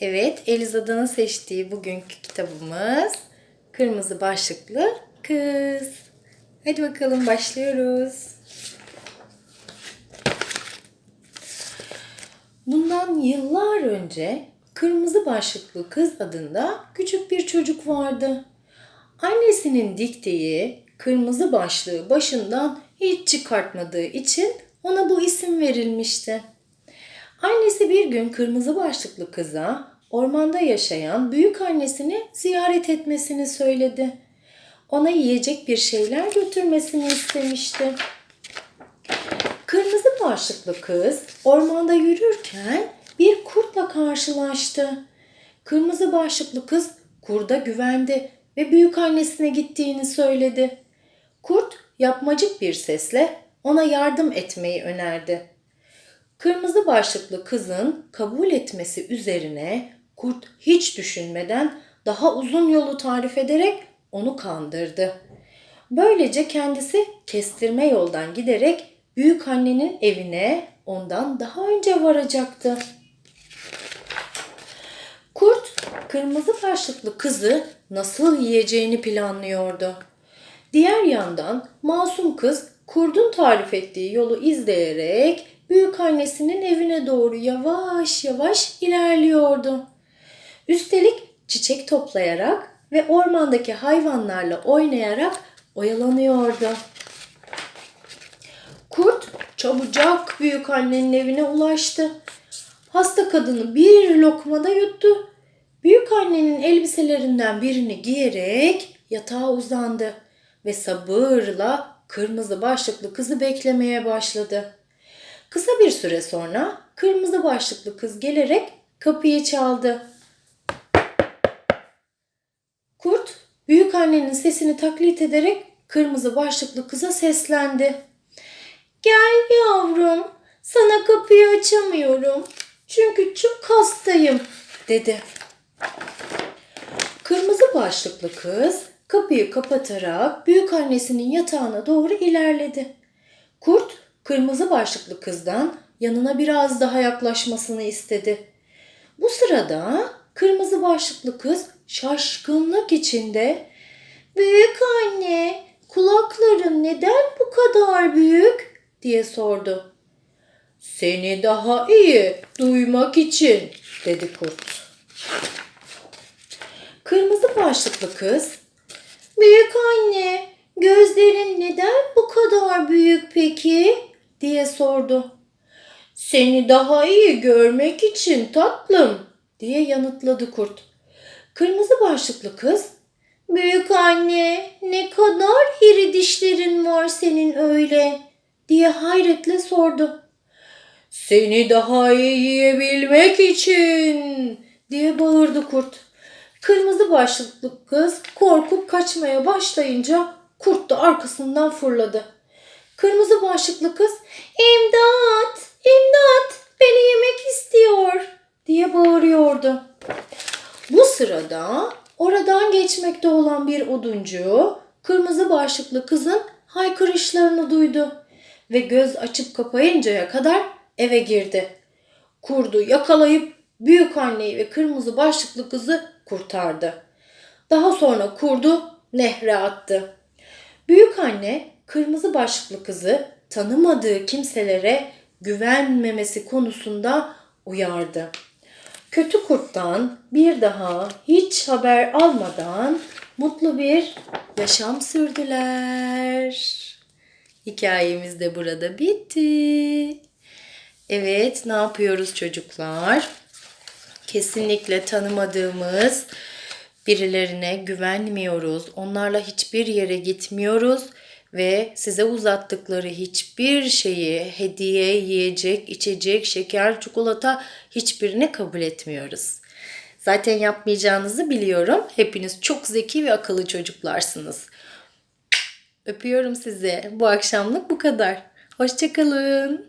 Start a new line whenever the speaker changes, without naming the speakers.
Evet, Elizada'nın seçtiği bugünkü kitabımız Kırmızı Başlıklı Kız. Hadi bakalım başlıyoruz. Bundan yıllar önce Kırmızı Başlıklı Kız adında küçük bir çocuk vardı. Annesinin diktiği kırmızı başlığı başından hiç çıkartmadığı için ona bu isim verilmişti. Annesi bir gün kırmızı başlıklı kıza ormanda yaşayan büyük annesini ziyaret etmesini söyledi. Ona yiyecek bir şeyler götürmesini istemişti. Kırmızı başlıklı kız ormanda yürürken bir kurtla karşılaştı. Kırmızı başlıklı kız kurda güvendi ve büyük annesine gittiğini söyledi. Kurt yapmacık bir sesle ona yardım etmeyi önerdi. Kırmızı başlıklı kızın kabul etmesi üzerine kurt hiç düşünmeden daha uzun yolu tarif ederek onu kandırdı. Böylece kendisi kestirme yoldan giderek büyük annenin evine ondan daha önce varacaktı. Kurt kırmızı başlıklı kızı nasıl yiyeceğini planlıyordu. Diğer yandan masum kız kurdun tarif ettiği yolu izleyerek büyük annesinin evine doğru yavaş yavaş ilerliyordu. Üstelik çiçek toplayarak ve ormandaki hayvanlarla oynayarak oyalanıyordu. Kurt çabucak büyük annenin evine ulaştı. Hasta kadını bir lokmada yuttu. Büyük annenin elbiselerinden birini giyerek yatağa uzandı ve sabırla kırmızı başlıklı kızı beklemeye başladı. Kısa bir süre sonra kırmızı başlıklı kız gelerek kapıyı çaldı. Kurt büyük annenin sesini taklit ederek kırmızı başlıklı kıza seslendi. Gel yavrum, sana kapıyı açamıyorum. Çünkü çok hastayım, dedi. Kırmızı başlıklı kız kapıyı kapatarak büyük annesinin yatağına doğru ilerledi. Kurt kırmızı başlıklı kızdan yanına biraz daha yaklaşmasını istedi. Bu sırada kırmızı başlıklı kız şaşkınlık içinde "Büyük anne, kulakların neden bu kadar büyük?" diye sordu. "Seni daha iyi duymak için." dedi kurt. Kırmızı başlıklı kız "Büyük anne, gözlerin neden bu kadar büyük peki?" Diye sordu. Seni daha iyi görmek için tatlım diye yanıtladı kurt. Kırmızı başlıklı kız Büyük anne ne kadar iri dişlerin var senin öyle diye hayretle sordu. Seni daha iyi yiyebilmek için diye bağırdı kurt. Kırmızı başlıklı kız korkup kaçmaya başlayınca kurt da arkasından fırladı. Kırmızı başlıklı kız imdat imdat beni yemek istiyor diye bağırıyordu. Bu sırada oradan geçmekte olan bir oduncu kırmızı başlıklı kızın haykırışlarını duydu ve göz açıp kapayıncaya kadar eve girdi. Kurdu yakalayıp büyük anneyi ve kırmızı başlıklı kızı kurtardı. Daha sonra kurdu nehre attı. Büyük anne kırmızı başlıklı kızı tanımadığı kimselere güvenmemesi konusunda uyardı. Kötü kurttan bir daha hiç haber almadan mutlu bir yaşam sürdüler. Hikayemiz de burada bitti. Evet, ne yapıyoruz çocuklar? Kesinlikle tanımadığımız birilerine güvenmiyoruz. Onlarla hiçbir yere gitmiyoruz ve size uzattıkları hiçbir şeyi, hediye, yiyecek, içecek, şeker, çikolata hiçbirini kabul etmiyoruz. Zaten yapmayacağınızı biliyorum. Hepiniz çok zeki ve akıllı çocuklarsınız. Öpüyorum sizi. Bu akşamlık bu kadar. Hoşçakalın.